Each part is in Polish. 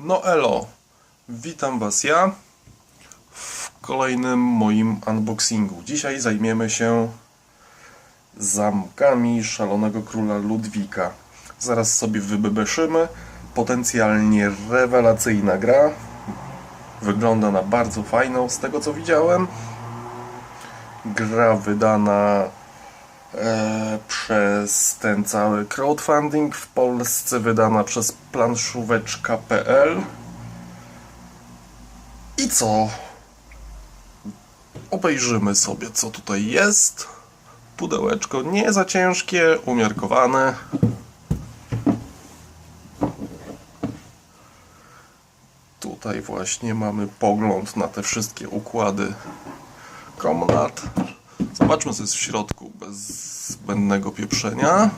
No elo, witam Was ja w kolejnym moim unboxingu. Dzisiaj zajmiemy się zamkami Szalonego Króla Ludwika. Zaraz sobie wybebeszymy. Potencjalnie rewelacyjna gra. Wygląda na bardzo fajną z tego co widziałem. Gra wydana przez ten cały crowdfunding w Polsce wydana przez planszóweczka.pl i co? Obejrzymy sobie co tutaj jest. Pudełeczko nie za ciężkie, umiarkowane. Tutaj właśnie mamy pogląd na te wszystkie układy komnat Zobaczmy co jest w środku zbędnego pieprzenia.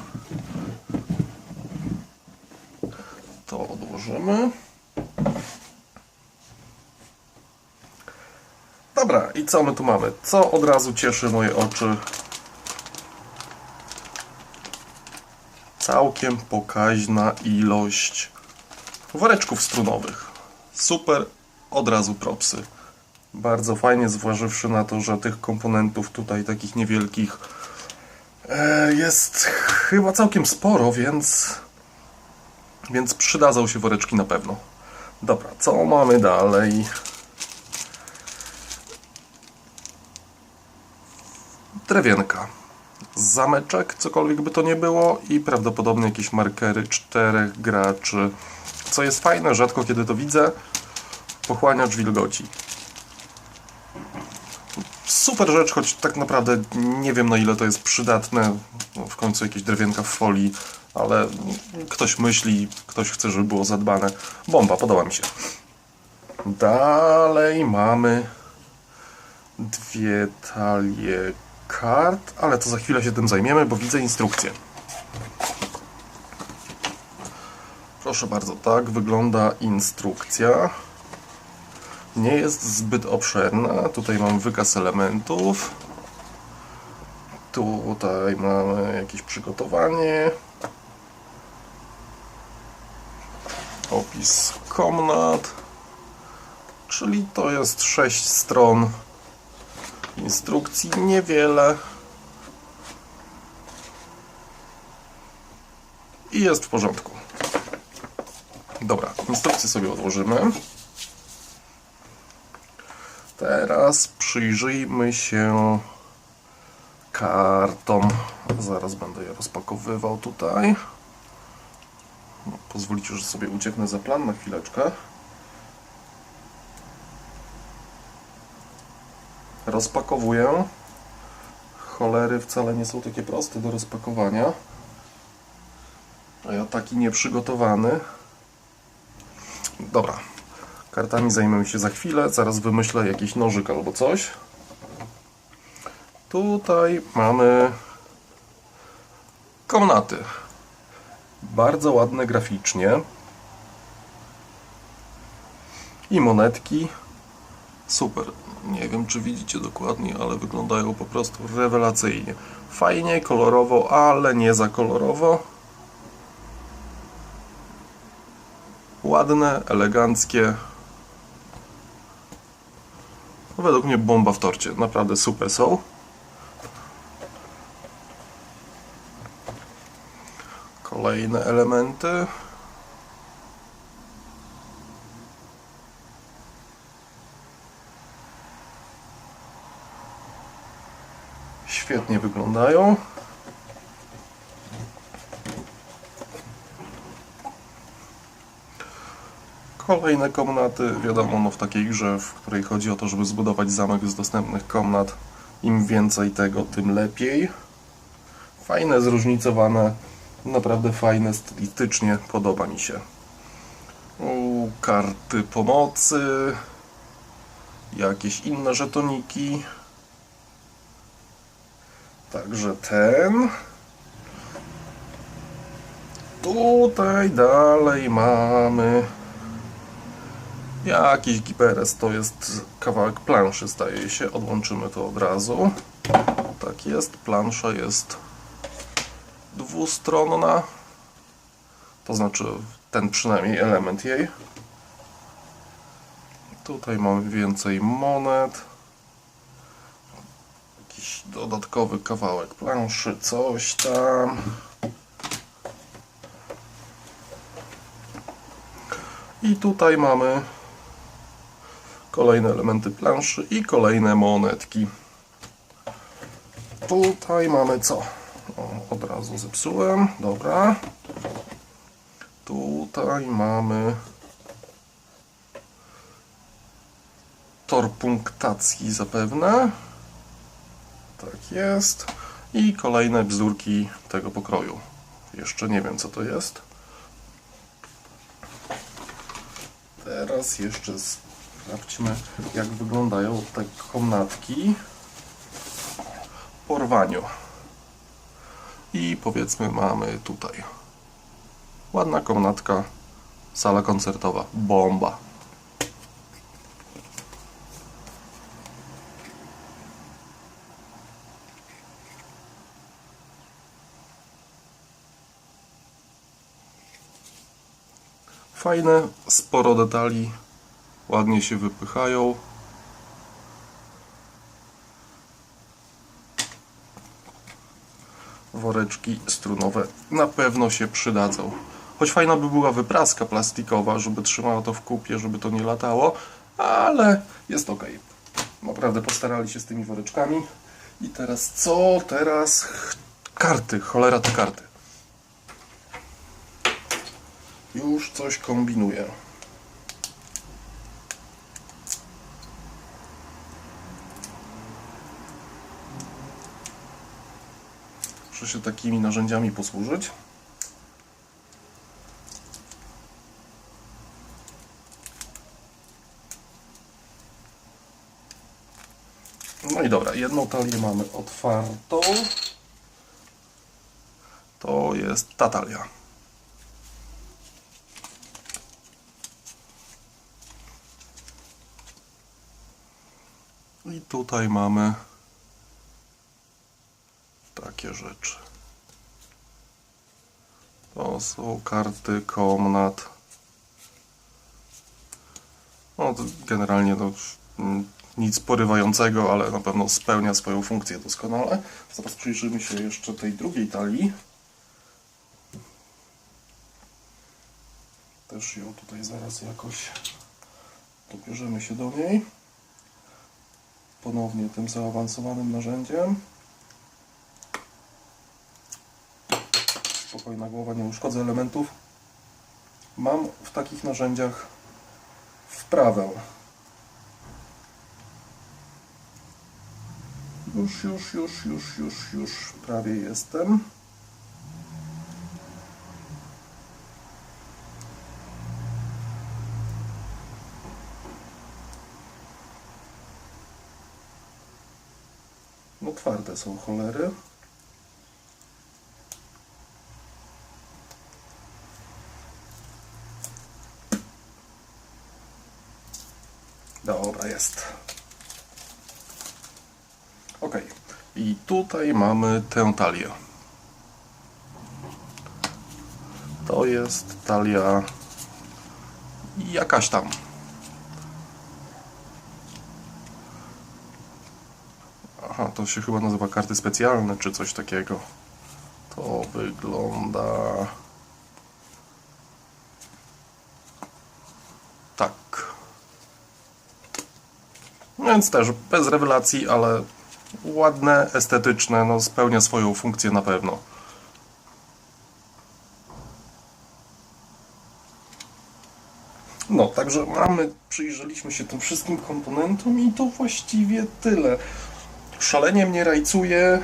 To odłożymy. Dobra, i co my tu mamy? Co od razu cieszy moje oczy? Całkiem pokaźna ilość woreczków strunowych. Super, od razu propsy. Bardzo fajnie, zważywszy na to, że tych komponentów tutaj takich niewielkich jest chyba całkiem sporo, więc więc przydadzą się woreczki na pewno. Dobra, co mamy dalej? Drewienka. Zameczek, cokolwiek by to nie było i prawdopodobnie jakieś markery czterech graczy. Co jest fajne, rzadko kiedy to widzę, pochłaniacz wilgoci super rzecz, choć tak naprawdę nie wiem na ile to jest przydatne. No, w końcu jakieś drewienka w folii, ale ktoś myśli, ktoś chce, żeby było zadbane. Bomba, podoba mi się. Dalej mamy dwie talie kart, ale to za chwilę się tym zajmiemy, bo widzę instrukcję. Proszę bardzo, tak wygląda instrukcja nie jest zbyt obszerna. Tutaj mam wykaz elementów. Tutaj mamy jakieś przygotowanie. Opis komnat. Czyli to jest 6 stron instrukcji, niewiele. I jest w porządku. Dobra, instrukcję sobie odłożymy. Teraz przyjrzyjmy się kartom. Zaraz będę je rozpakowywał tutaj. No, pozwolicie, że sobie ucieknę za plan na chwileczkę. Rozpakowuję. Cholery wcale nie są takie proste do rozpakowania. A ja taki nieprzygotowany. Dobra, Kartami zajmiemy się za chwilę, zaraz wymyślę jakiś nożyk albo coś. Tutaj mamy komnaty. Bardzo ładne graficznie. I monetki. Super. Nie wiem, czy widzicie dokładnie, ale wyglądają po prostu rewelacyjnie. Fajnie, kolorowo, ale nie za kolorowo. Ładne, eleganckie, Według mnie bomba w torcie. Naprawdę super są. Kolejne elementy. Świetnie wyglądają. Kolejne komnaty, wiadomo, no w takiej grze, w której chodzi o to, żeby zbudować zamek z dostępnych komnat, im więcej tego, tym lepiej. Fajne, zróżnicowane, naprawdę fajne stylistycznie, podoba mi się. U, karty pomocy, jakieś inne żetoniki. Także ten. Tutaj dalej mamy Jakiś giberes to jest kawałek planszy, zdaje się. Odłączymy to od razu. Tak jest, plansza jest dwustronna. To znaczy ten przynajmniej element jej. Tutaj mamy więcej monet. Jakiś dodatkowy kawałek planszy, coś tam. I tutaj mamy kolejne elementy planszy i kolejne monetki. Tutaj mamy co? O, od razu zepsułem. Dobra. Tutaj mamy tor punktacji zapewne. Tak jest. I kolejne bzdurki tego pokroju. Jeszcze nie wiem co to jest. Teraz jeszcze sprawdźmy jak wyglądają te komnatki po rwaniu. I powiedzmy mamy tutaj ładna komnatka, sala koncertowa, bomba. Fajne, sporo detali, ładnie się wypychają. Woreczki strunowe na pewno się przydadzą. Choć fajna by była wypraska plastikowa, żeby trzymała to w kupie, żeby to nie latało, ale jest ok. Naprawdę postarali się z tymi woreczkami. I teraz co? Teraz karty, cholera te karty. Już coś kombinuję. Muszę się takimi narzędziami posłużyć. No i dobra, jedną talię mamy otwartą. To jest ta talia. I tutaj mamy rzeczy. To są karty komnat. No, generalnie mm, nic porywającego, ale na pewno spełnia swoją funkcję doskonale. Zaraz przyjrzymy się jeszcze tej drugiej talii. Też ją tutaj zaraz jakoś dobierzemy się do niej ponownie tym zaawansowanym narzędziem. Spokojna głowa, nie uszkodzę elementów. Mam w takich narzędziach wprawę. Już, już, już, już, już, już prawie jestem. No twarde są cholery. Dobra, jest. Ok. I tutaj mamy tę talię. To jest talia jakaś tam. Aha, to się chyba nazywa karty specjalne, czy coś takiego. To wygląda... Tak. Więc też bez rewelacji, ale ładne, estetyczne, no spełnia swoją funkcję na pewno. No, także mamy, przyjrzeliśmy się tym wszystkim komponentom i to właściwie tyle. Szalenie mnie rajcuje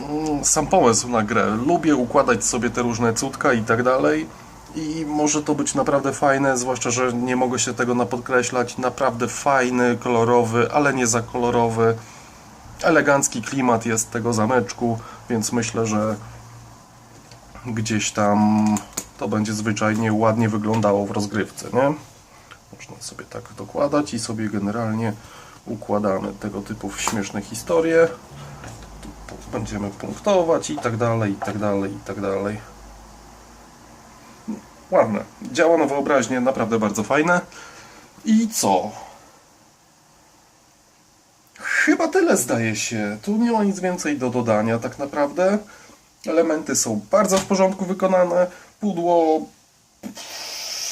mm, sam pomysł na grę. Lubię układać sobie te różne cudka i tak dalej. I może to być naprawdę fajne, zwłaszcza, że nie mogę się tego napodkreślać. Naprawdę fajny, kolorowy, ale nie za kolorowy. Elegancki klimat jest tego zameczku, więc myślę, że gdzieś tam to będzie zwyczajnie ładnie wyglądało w rozgrywce, nie? Można sobie tak dokładać i sobie generalnie układamy tego typu śmieszne historie. Będziemy punktować i tak dalej, i tak dalej, i tak dalej. Ładne. Działa na wyobraźnię, naprawdę bardzo fajne. I co? Chyba tyle zdaje się. Tu nie ma nic więcej do dodania tak naprawdę. Elementy są bardzo w porządku wykonane. Pudło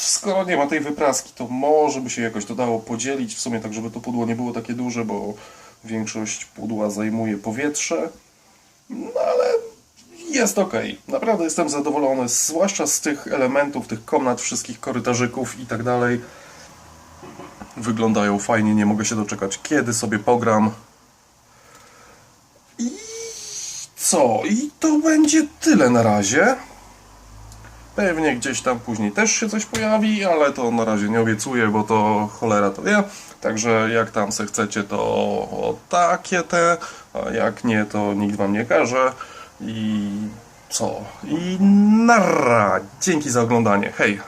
skoro nie ma tej wypraski, to może by się jakoś to dało podzielić w sumie tak, żeby to pudło nie było takie duże, bo większość pudła zajmuje powietrze. No ale jest ok. Naprawdę jestem zadowolony, zwłaszcza z tych elementów, tych komnat, wszystkich korytarzyków i tak dalej. Wyglądają fajnie, nie mogę się doczekać, kiedy sobie pogram. I co? I to będzie tyle na razie. Pewnie gdzieś tam później też się coś pojawi, ale to na razie nie obiecuję, bo to cholera to wie. Także jak tam se chcecie, to takie te, a jak nie, to nikt wam nie każe. I co? I narra! Dzięki za oglądanie. Hej!